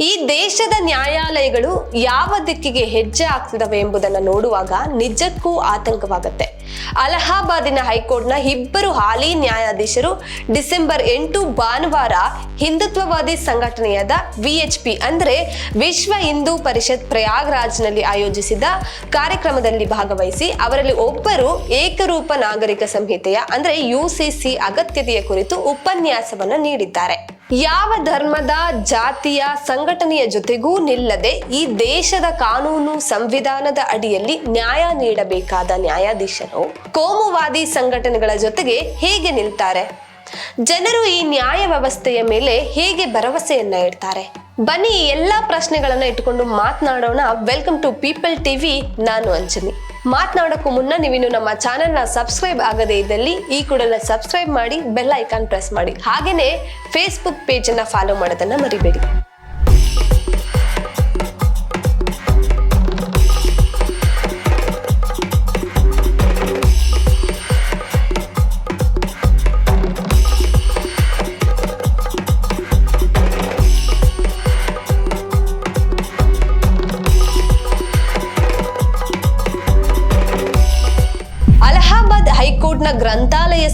ಈ ದೇಶದ ನ್ಯಾಯಾಲಯಗಳು ಯಾವ ದಿಕ್ಕಿಗೆ ಹೆಜ್ಜೆ ಆಗ್ತಿದವೆ ಎಂಬುದನ್ನು ನೋಡುವಾಗ ನಿಜಕ್ಕೂ ಆತಂಕವಾಗುತ್ತೆ. ಅಲಹಾಬಾದಿನ ಹೈಕೋರ್ಟ್ನ ಇಬ್ಬರು ಹಾಲಿ ನ್ಯಾಯಾಧೀಶರು ಡಿಸೆಂಬರ್ ಎಂಟು ಭಾನುವಾರ ಹಿಂದುತ್ವವಾದಿ ಸಂಘಟನೆಯಾದ ವಿಎಚ್ಪಿ ಅಂದ್ರೆ ವಿಶ್ವ ಹಿಂದೂ ಪರಿಷತ್ ಪ್ರಯಾಗ್ರಾಜ್ನಲ್ಲಿ ಆಯೋಜಿಸಿದ ಕಾರ್ಯಕ್ರಮದಲ್ಲಿ ಭಾಗವಹಿಸಿ ಅವರಲ್ಲಿ ಒಬ್ಬರು ಏಕರೂಪ ನಾಗರಿಕ ಸಂಹಿತೆಯ ಅಂದ್ರೆ ಯುಸಿಸಿ ಅಗತ್ಯತೆಯ ಕುರಿತು ಉಪನ್ಯಾಸವನ್ನು ನೀಡಿದ್ದಾರೆ. ಯಾವ ಧರ್ಮದ ಜಾತಿಯ ಸಂಘಟನೆಯ ಜೊತೆಗೂ ನಿಲ್ಲದೆ ಈ ದೇಶದ ಕಾನೂನು ಸಂವಿಧಾನದ ಅಡಿಯಲ್ಲಿ ನ್ಯಾಯ ನೀಡಬೇಕಾದ ನ್ಯಾಯಾಧೀಶರು ಕೋಮುವಾದಿ ಸಂಘಟನೆಗಳ ಜೊತೆಗೆ ಹೇಗೆ ನಿಲ್ತಾರೆ? ಜನರು ಈ ನ್ಯಾಯ ವ್ಯವಸ್ಥೆಯ ಮೇಲೆ ಹೇಗೆ ಭರವಸೆಯನ್ನ ಇಡ್ತಾರೆ? ಬನ್ನಿ ಎಲ್ಲಾ ಪ್ರಶ್ನೆಗಳನ್ನ ಇಟ್ಟುಕೊಂಡು ಮಾತನಾಡೋಣ. ವೆಲ್ಕಮ್ ಟು ಪೀಪಲ್ ಟಿವಿ ನಾನು ಅಂಜನಿ ಮಾತನಾಡೋಕ್ಕೂ ಮುನ್ನ ನೀವಿನ್ನು ನಮ್ಮ ಚಾನೆಲ್ನ ಸಬ್ಸ್ಕ್ರೈಬ್ ಆಗದೇ ಇದ್ದಲ್ಲಿ ಈ ಕೂಡಲೇ ಸಬ್ಸ್ಕ್ರೈಬ್ ಮಾಡಿ ಬೆಲ್ ಐಕಾನ್ ಪ್ರೆಸ್ ಮಾಡಿ. ಹಾಗೆಯೇ ಫೇಸ್ಬುಕ್ ಪೇಜನ್ನು ಫಾಲೋ ಮಾಡೋದನ್ನ ಮರಿಬೇಡಿ.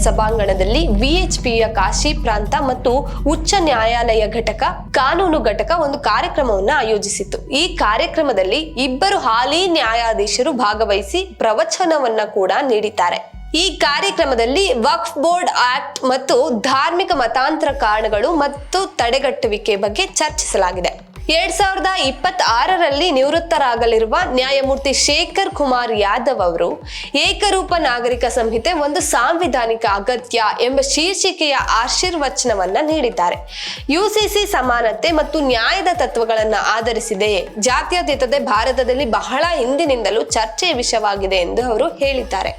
ಸಭಾಂಗಣದಲ್ಲಿ ವಿಎಚ್ಪಿಯ ಕಾಶಿ ಪ್ರಾಂತ ಮತ್ತು ಉಚ್ಚ ನ್ಯಾಯಾಲಯ ಘಟಕ, ಕಾನೂನು ಘಟಕ ಒಂದು ಕಾರ್ಯಕ್ರಮವನ್ನು ಆಯೋಜಿಸಿತ್ತು. ಈ ಕಾರ್ಯಕ್ರಮದಲ್ಲಿ ಇಬ್ಬರು ಹಾಲಿ ನ್ಯಾಯಾಧೀಶರು ಭಾಗವಹಿಸಿ ಪ್ರವಚನವನ್ನ ಕೂಡ ನೀಡಿದ್ದಾರೆ. ಈ ಕಾರ್ಯಕ್ರಮದಲ್ಲಿ ವಕ್ಫ್ ಬೋರ್ಡ್ ಆಕ್ಟ್ ಮತ್ತು ಧಾರ್ಮಿಕ ಮತಾಂತರ ಕಾರಣಗಳು ಮತ್ತು ತಡೆಗಟ್ಟುವಿಕೆ ಬಗ್ಗೆ ಚರ್ಚಿಸಲಾಗಿದೆ. ಎರಡ್ ಸಾವಿರದ ಇಪ್ಪತ್ತಾರರಲ್ಲಿ ನಿವೃತ್ತರಾಗಲಿರುವ ನ್ಯಾಯಮೂರ್ತಿ ಶೇಖರ್ ಕುಮಾರ್ ಯಾದವ್ ಅವರು ಏಕರೂಪ ನಾಗರಿಕ ಸಂಹಿತೆ, ಒಂದು ಸಾಂವಿಧಾನಿಕ ಅಗತ್ಯ ಎಂಬ ಶೀರ್ಷಿಕೆಯ ಆಶೀರ್ವಚನವನ್ನ ನೀಡಿದ್ದಾರೆ. ಯುಸಿಸಿ ಸಮಾನತೆ ಮತ್ತು ನ್ಯಾಯದ ತತ್ವಗಳನ್ನು ಆಧರಿಸಿದೆ. ಜಾತ್ಯತೀತತೆ ಭಾರತದಲ್ಲಿ ಬಹಳ ಹಿಂದಿನಿಂದಲೂ ಚರ್ಚೆಯ ವಿಷಯವಾಗಿದೆ ಎಂದು ಅವರು ಹೇಳಿದ್ದಾರೆ.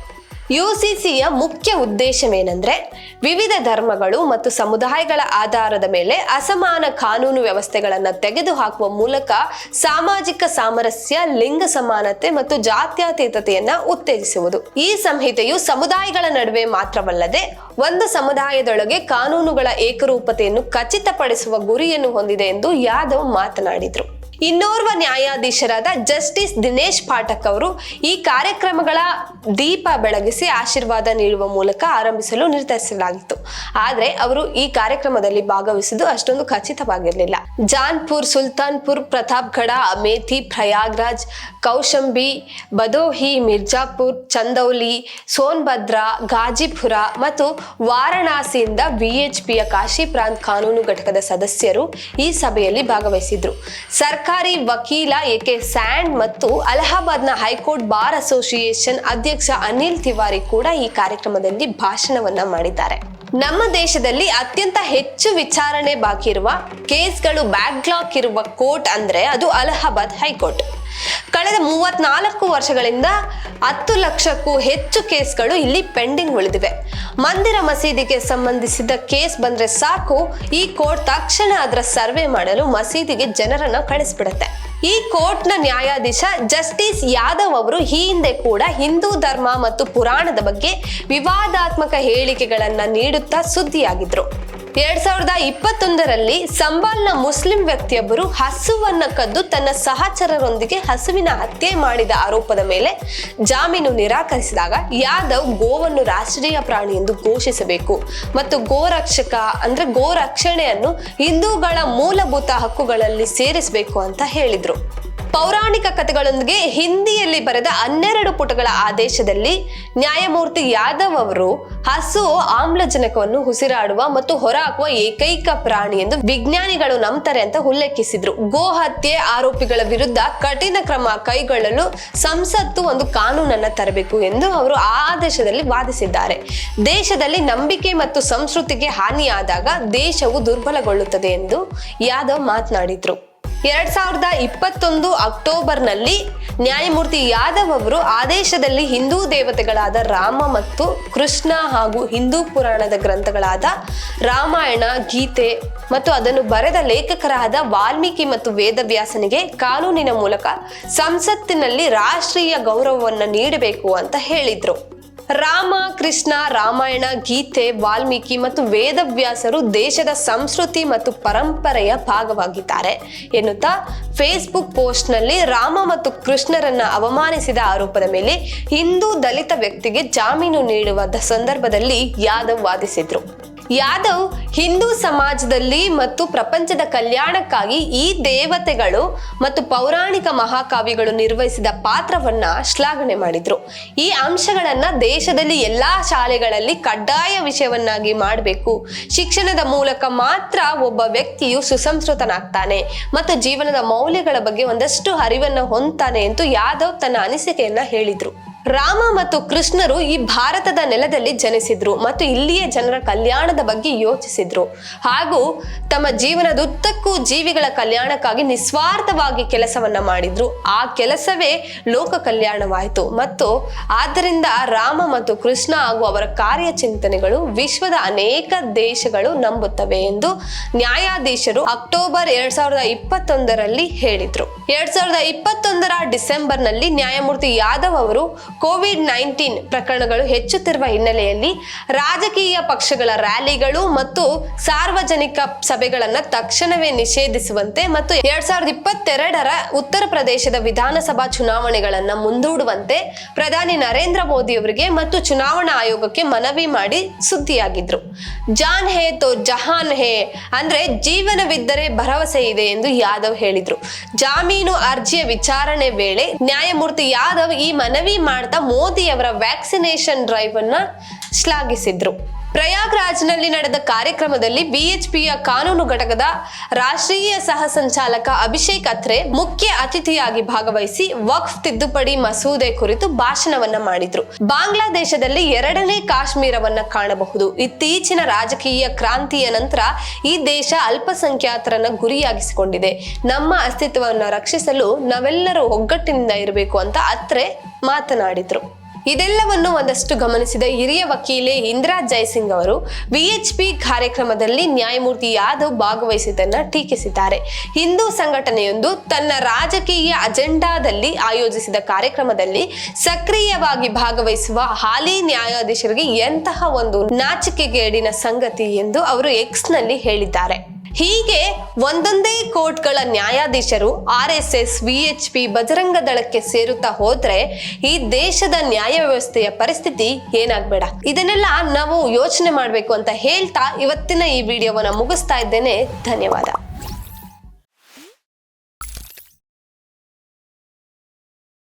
ಯುಸಿಸಿಯ ಮುಖ್ಯ ಉದ್ದೇಶವೇನೆಂದ್ರೆ ವಿವಿಧ ಧರ್ಮಗಳು ಮತ್ತು ಸಮುದಾಯಗಳ ಆಧಾರದ ಮೇಲೆ ಅಸಮಾನ ಕಾನೂನು ವ್ಯವಸ್ಥೆಗಳನ್ನು ತೆಗೆದುಹಾಕುವ ಮೂಲಕ ಸಾಮಾಜಿಕ ಸಾಮರಸ್ಯ, ಲಿಂಗ ಸಮಾನತೆ ಮತ್ತು ಜಾತ್ಯತೀತತೆಯನ್ನ ಉತ್ತೇಜಿಸುವುದು. ಈ ಸಂಹಿತೆಯು ಸಮುದಾಯಗಳ ನಡುವೆ ಮಾತ್ರವಲ್ಲದೆ ಒಂದು ಸಮುದಾಯದೊಳಗೆ ಕಾನೂನುಗಳ ಏಕರೂಪತೆಯನ್ನು ಖಚಿತಪಡಿಸುವ ಗುರಿಯನ್ನು ಹೊಂದಿದೆ ಎಂದು ಯಾದವ್ ಮಾತನಾಡಿದರು. ಇನ್ನೋರ್ವ ನ್ಯಾಯಾಧೀಶರಾದ ಜಸ್ಟಿಸ್ ದಿನೇಶ್ ಪಾಠಕ್ ಅವರು ಈ ಕಾರ್ಯಕ್ರಮಗಳ ದೀಪ ಬೆಳಗಿಸಿ ಆಶೀರ್ವಾದ ನೀಡುವ ಮೂಲಕ ಆರಂಭಿಸಲು ನಿರ್ಧರಿಸಲಾಗಿತ್ತು. ಆದರೆ ಅವರು ಈ ಕಾರ್ಯಕ್ರಮದಲ್ಲಿ ಭಾಗವಹಿಸಿದ್ದು ಅಷ್ಟೊಂದು ಖಚಿತವಾಗಿರಲಿಲ್ಲ. ಜಾನ್ಪುರ್, ಸುಲ್ತಾನ್ಪುರ್, ಪ್ರತಾಪ್ಗಢ ಅಮೇಥಿ ಪ್ರಯಾಗ್ರಾಜ್, ಕೌಶಂಬಿ, ಬದೋಹಿ, ಮಿರ್ಜಾಪುರ್, ಚಂದೌಲಿ, ಸೋನ್ಭದ್ರಾ ಗಾಜಿಪುರ ಮತ್ತು ವಾರಣಾಸಿಯಿಂದ ಕಾಶಿ ಪ್ರಾಂತ್ ಕಾನೂನು ಘಟಕದ ಸದಸ್ಯರು ಈ ಸಭೆಯಲ್ಲಿ ಭಾಗವಹಿಸಿದ್ರು. ಸರ್ಕಾರಿ ವಕೀಲ ಎಕೆ ಸ್ಯಾಂಡ್ ಮತ್ತು ಅಲಹಾಬಾದ್ನ ಹೈಕೋರ್ಟ್ ಬಾರ್ ಅಸೋಸಿಯೇಷನ್ ಅಧ್ಯಕ್ಷ ಅನಿಲ್ ತಿವಾರಿ ಕೂಡ ಈ ಕಾರ್ಯಕ್ರಮದಲ್ಲಿ ಭಾಷಣವನ್ನ ಮಾಡಿದ್ದಾರೆ. ನಮ್ಮ ದೇಶದಲ್ಲಿ ಅತ್ಯಂತ ಹೆಚ್ಚು ವಿಚಾರಣೆ ಬಾಕಿ ಇರುವ ಕೇಸ್ಗಳು ಬ್ಯಾಕ್ಲಾಕ್ ಇರುವ ಕೋರ್ಟ್ ಅಂದ್ರೆ ಅದು ಅಲಹಾಬಾದ್ ಹೈಕೋರ್ಟ್. ಕಳೆದ ಮೂವತ್ನಾಲ್ಕು ವರ್ಷಗಳಿಂದ ಹತ್ತು ಲಕ್ಷಕ್ಕೂ ಹೆಚ್ಚು ಕೇಸ್ಗಳು ಇಲ್ಲಿ ಪೆಂಡಿಂಗ್ ಉಳಿದಿವೆ. ಮಂದಿರ ಮಸೀದಿಗೆ ಸಂಬಂಧಿಸಿದ ಕೇಸ್ ಬಂದ್ರೆ ಸಾಕು, ಈ ಕೋರ್ಟ್ ತಕ್ಷಣ ಅದರ ಸರ್ವೆ ಮಾಡಲು ಮಸೀದಿಗೆ ಜನರನ್ನು ಕಳಿಸ್ಬಿಡುತ್ತೆ. ಈ ಕೋರ್ಟ್ನ ನ್ಯಾಯಾಧೀಶ ಜಸ್ಟಿಸ್ ಯಾದವ್ ಅವರು ಈ ಹಿಂದೆ ಕೂಡ ಹಿಂದೂ ಧರ್ಮ ಮತ್ತು ಪುರಾಣದ ಬಗ್ಗೆ ವಿವಾದಾತ್ಮಕ ಹೇಳಿಕೆಗಳನ್ನ ನೀಡುತ್ತಾ ಸುದ್ದಿಯಾಗಿದ್ರು. ಎರಡ್ ಸಾವಿರದ ಇಪ್ಪತ್ತೊಂದರಲ್ಲಿ ಸಂಬಾಲ್ನ ಮುಸ್ಲಿಂ ವ್ಯಕ್ತಿಯೊಬ್ಬರು ಹಸುವನ್ನ ಕದ್ದು ತನ್ನ ಸಹಚರರೊಂದಿಗೆ ಹಸುವಿನ ಹತ್ಯೆ ಮಾಡಿದ ಆರೋಪದ ಮೇಲೆ ಜಾಮೀನು ನಿರಾಕರಿಸಿದಾಗ ಯಾದವ್ ಗೋವನ್ನು ರಾಷ್ಟ್ರೀಯ ಪ್ರಾಣಿ ಎಂದು ಘೋಷಿಸಬೇಕು. ಮತ್ತು ಗೋರಕ್ಷಕ ಅಂದ್ರೆ ಗೋರಕ್ಷಣೆಯನ್ನು ಹಿಂದೂಗಳ ಮೂಲಭೂತ ಹಕ್ಕುಗಳಲ್ಲಿ ಸೇರಿಸಬೇಕು ಅಂತ ಹೇಳಿದ್ರು. ಪೌರಾಣಿಕ ಕಥೆಗಳೊಂದಿಗೆ ಹಿಂದಿಯಲ್ಲಿ ಬರೆದ ಹನ್ನೆರಡು ಪುಟಗಳ ಆದೇಶದಲ್ಲಿ ನ್ಯಾಯಮೂರ್ತಿ ಯಾದವ್ ಅವರು ಹಸು ಆಮ್ಲಜನಕವನ್ನು ಉಸಿರಾಡುವ ಮತ್ತು ಹೊರಹಾಕುವ ಏಕೈಕ ಪ್ರಾಣಿ ಎಂದು ವಿಜ್ಞಾನಿಗಳು ನಂಬ್ತಾರೆ ಅಂತ ಉಲ್ಲೇಖಿಸಿದ್ರು. ಗೋ ಹತ್ಯೆ ಆರೋಪಿಗಳ ವಿರುದ್ಧ ಕಠಿಣ ಕ್ರಮ ಕೈಗೊಳ್ಳಲು ಸಂಸತ್ತು ಒಂದು ಕಾನೂನನ್ನ ತರಬೇಕು ಎಂದು ಅವರು ಆ ಆದೇಶದಲ್ಲಿ ವಾದಿಸಿದ್ದಾರೆ. ದೇಶದಲ್ಲಿ ನಂಬಿಕೆ ಮತ್ತು ಸಂಸ್ಕೃತಿಗೆ ಹಾನಿಯಾದಾಗ ದೇಶವು ದುರ್ಬಲಗೊಳ್ಳುತ್ತದೆ ಎಂದು ಯಾದವ್ ಮಾತನಾಡಿದ್ರು. ಎರಡ್ ಸಾವಿರದ ಇಪ್ಪತ್ತೊಂದು ಅಕ್ಟೋಬರ್ನಲ್ಲಿ ನ್ಯಾಯಮೂರ್ತಿ ಯಾದವ್ ಅವರು ಆದೇಶದಲ್ಲಿ ಹಿಂದೂ ದೇವತೆಗಳಾದ ರಾಮ ಮತ್ತು ಕೃಷ್ಣ ಹಾಗೂ ಹಿಂದೂ ಪುರಾಣದ ಗ್ರಂಥಗಳಾದ ರಾಮಾಯಣ, ಗೀತೆ ಮತ್ತು ಅದನ್ನು ಬರೆದ ಲೇಖಕರಾದ ವಾಲ್ಮೀಕಿ ಮತ್ತು ವೇದವ್ಯಾಸನಿಗೆ ಕಾನೂನಿನ ಮೂಲಕ ಸಂಸತ್ತಿನಲ್ಲಿ ರಾಷ್ಟ್ರೀಯ ಗೌರವವನ್ನು ನೀಡಬೇಕು ಅಂತ ಹೇಳಿದ್ರು. ರಾಮ, ಕೃಷ್ಣ, ರಾಮಾಯಣ, ಗೀತೆ, ವಾಲ್ಮೀಕಿ ಮತ್ತು ವೇದವ್ಯಾಸರು ದೇಶದ ಸಂಸ್ಕೃತಿ ಮತ್ತು ಪರಂಪರೆಯ ಭಾಗವಾಗಿದ್ದಾರೆ. ಎನ್ನುತ್ತಾ ಫೇಸ್ಬುಕ್ ಪೋಸ್ಟ್ನಲ್ಲಿ ರಾಮ ಮತ್ತು ಕೃಷ್ಣರನ್ನ ಅವಮಾನಿಸಿದ ಆರೋಪದ ಮೇಲೆ ಹಿಂದೂ ದಲಿತ ವ್ಯಕ್ತಿಗೆ ಜಾಮೀನು ನೀಡುವ ಸಂದರ್ಭದಲ್ಲಿ ಯಾದವ್ ವಾದಿಸಿದ್ರು. ಯಾದವ್ ಹಿಂದೂ ಸಮಾಜದಲ್ಲಿ ಮತ್ತು ಪ್ರಪಂಚದ ಕಲ್ಯಾಣಕ್ಕಾಗಿ ಈ ದೇವತೆಗಳು ಮತ್ತು ಪೌರಾಣಿಕ ಮಹಾಕಾವ್ಯಗಳು ನಿರ್ವಹಿಸಿದ ಪಾತ್ರವನ್ನ ಶ್ಲಾಘನೆ ಮಾಡಿದ್ರು. ಈ ಅಂಶಗಳನ್ನ ದೇಶದಲ್ಲಿ ಎಲ್ಲಾ ಶಾಲೆಗಳಲ್ಲಿ ಕಡ್ಡಾಯ ವಿಷಯವನ್ನಾಗಿ ಮಾಡಬೇಕು. ಶಿಕ್ಷಣದ ಮೂಲಕ ಮಾತ್ರ ಒಬ್ಬ ವ್ಯಕ್ತಿಯು ಸುಸಂಸ್ಕೃತನಾಗ್ತಾನೆ ಮತ್ತು ಜೀವನದ ಮೌಲ್ಯಗಳ ಬಗ್ಗೆ ಒಂದಷ್ಟು ಅರಿವನ್ನು ಹೊಂದ್ತಾನೆ ಎಂದು ಯಾದವ್ ತನ್ನ ಅನಿಸಿಕೆಯನ್ನ ಹೇಳಿದ್ರು. ರಾಮ ಮತ್ತು ಕೃಷ್ಣರು ಈ ಭಾರತದ ನೆಲದಲ್ಲಿ ಜನಿಸಿದ್ರು ಮತ್ತು ಇಲ್ಲಿಯ ಜನರ ಕಲ್ಯಾಣದ ಬಗ್ಗೆ ಯೋಚಿಸಿದ್ರು. ಹಾಗೂ ತಮ್ಮ ಜೀವನದುದ್ದಕ್ಕೂ ಜೀವಿಗಳ ಕಲ್ಯಾಣಕ್ಕಾಗಿ ನಿಸ್ವಾರ್ಥವಾಗಿ ಕೆಲಸವನ್ನ ಮಾಡಿದ್ರು. ಆ ಕೆಲಸವೇ ಲೋಕ ಕಲ್ಯಾಣವಾಯಿತು. ಮತ್ತು ಆದ್ದರಿಂದ ರಾಮ ಮತ್ತು ಕೃಷ್ಣ ಹಾಗೂ ಅವರ ಕಾರ್ಯಚಿಂತನೆಗಳು ವಿಶ್ವದ ಅನೇಕ ದೇಶಗಳು ನಂಬುತ್ತವೆ ಎಂದು ನ್ಯಾಯಾಧೀಶರು ಅಕ್ಟೋಬರ್ ಎರಡ್ ಸಾವಿರದ ಇಪ್ಪತ್ತೊಂದರಲ್ಲಿ ಹೇಳಿದ್ರು. ಎರಡ್ ಸಾವಿರದ ಇಪ್ಪತ್ತೊಂದರ ಡಿಸೆಂಬರ್ನಲ್ಲಿ ನ್ಯಾಯಮೂರ್ತಿ ಯಾದವ್ ಅವರು ಕೋವಿಡ್ ನೈನ್ಟೀನ್ ಪ್ರಕರಣಗಳು ಹೆಚ್ಚುತ್ತಿರುವ ಹಿನ್ನೆಲೆಯಲ್ಲಿ ರಾಜಕೀಯ ಪಕ್ಷಗಳ ರ್ಯಾಲಿಗಳು ಮತ್ತು ಸಾರ್ವಜನಿಕ ಸಭೆಗಳನ್ನ ತಕ್ಷಣವೇ ನಿಷೇಧಿಸುವಂತೆ ಮತ್ತು ಎರಡ್ ಸಾವಿರದ ಇಪ್ಪತ್ತೆರಡರ ಉತ್ತರ ಪ್ರದೇಶದ ವಿಧಾನಸಭಾ ಚುನಾವಣೆಗಳನ್ನ ಮುಂದೂಡುವಂತೆ ಪ್ರಧಾನಿ ನರೇಂದ್ರ ಮೋದಿ ಅವರಿಗೆ ಮತ್ತು ಚುನಾವಣಾ ಆಯೋಗಕ್ಕೆ ಮನವಿ ಮಾಡಿ ಸುದ್ದಿಯಾಗಿದ್ರು. ಜಾನ್ ಹೇ ತೋ ಜಹಾನ್ ಹೇ ಅಂದ್ರೆ ಜೀವನವಿದ್ದರೆ ಭರವಸೆ ಇದೆ ಎಂದು ಯಾದವ್ ಹೇಳಿದ್ರು. ಜಾಮೀನು ಅರ್ಜಿಯ ವಿಚಾರಣೆ ವೇಳೆ ನ್ಯಾಯಮೂರ್ತಿ ಯಾದವ್ ಈ ಮನವಿ ಮಾಡ್ತಾ ಮೋದಿ ಅವರ ವ್ಯಾಕ್ಸಿನೇಷನ್ ಡ್ರೈವ್ ಅನ್ನ ಶ್ಲಾಘಿಸಿದ್ರು. ಪ್ರಯಾಗ್ರಾಜ್ನಲ್ಲಿ ನಡೆದ ಕಾರ್ಯಕ್ರಮದಲ್ಲಿ ಬಿಎಚ್ಪಿಯ ಕಾನೂನು ಘಟಕದ ರಾಷ್ಟ್ರೀಯ ಸಹ ಸಂಚಾಲಕ ಅಭಿಷೇಕ್ ಅತ್ರೆ ಮುಖ್ಯ ಅತಿಥಿಯಾಗಿ ಭಾಗವಹಿಸಿ ವಕ್ಫ್ ತಿದ್ದುಪಡಿ ಮಸೂದೆ ಕುರಿತು ಭಾಷಣವನ್ನ ಮಾಡಿದ್ರು. ಬಾಂಗ್ಲಾದೇಶದಲ್ಲಿ ಎರಡನೇ ಕಾಶ್ಮೀರವನ್ನ ಕಾಣಬಹುದು. ಇತ್ತೀಚಿನ ರಾಜಕೀಯ ಕ್ರಾಂತಿಯ ನಂತರ ಈ ದೇಶ ಅಲ್ಪಸಂಖ್ಯಾತರನ್ನ ಗುರಿಯಾಗಿಸಿಕೊಂಡಿದೆ. ನಮ್ಮ ಅಸ್ತಿತ್ವವನ್ನು ರಕ್ಷಿಸಲು ನಾವೆಲ್ಲರೂ ಒಗ್ಗಟ್ಟಿನಿಂದ ಇರಬೇಕು ಅಂತ ಅತ್ರೆ ಮಾತನಾಡಿದ್ರು. ಇದೆಲ್ಲವನ್ನು ಒಂದಷ್ಟು ಗಮನಿಸಿದ ಹಿರಿಯ ವಕೀಲೆ ಇಂದಿರಾ ಜೈಸಿಂಗ್ ಅವರು, ವಿಎಚ್ಪಿ ಕಾರ್ಯಕ್ರಮದಲ್ಲಿ ನ್ಯಾಯಮೂರ್ತಿ ಯಾದವ್ ಭಾಗವಹಿಸಿದ್ದನ್ನ ಟೀಕಿಸಿದ್ದಾರೆ. ಹಿಂದೂ ಸಂಘಟನೆಯೊಂದು ತನ್ನ ರಾಜಕೀಯ ಅಜೆಂಡಾದಲ್ಲಿ ಆಯೋಜಿಸಿದ ಕಾರ್ಯಕ್ರಮದಲ್ಲಿ ಸಕ್ರಿಯವಾಗಿ ಭಾಗವಹಿಸುವ ಹಾಲಿ ನ್ಯಾಯಾಧೀಶರಿಗೆ ಎಂತಹ ಒಂದು ನಾಚಿಕೆಗೇಡಿನ ಸಂಗತಿ ಎಂದು ಅವರು ಎಕ್ಸ್ನಲ್ಲಿ ಹೇಳಿದ್ದಾರೆ. ಹೀಗೆ ಒಂದೊಂದೇ ಕೋರ್ಟ್ಗಳ ನ್ಯಾಯಾಧೀಶರು R S S V H P, Bajrang ದಳಕ್ಕೆ ಸೇರುತ್ತಾ ಹೋದ್ರೆ ಈ ದೇಶದ ನ್ಯಾಯ ವ್ಯವಸ್ಥೆಯ ಪರಿಸ್ಥಿತಿ ಏನಾಗ್ಬೇಡ. ಇದನ್ನೆಲ್ಲ ನಾವು ಯೋಚನೆ ಮಾಡಬೇಕು ಅಂತ ಹೇಳ್ತಾ ಇವತ್ತಿನ ಈ ವಿಡಿಯೋವನ್ನ ಮುಗಿಸ್ತಾ ಇದ್ದೇನೆ. ಧನ್ಯವಾದ.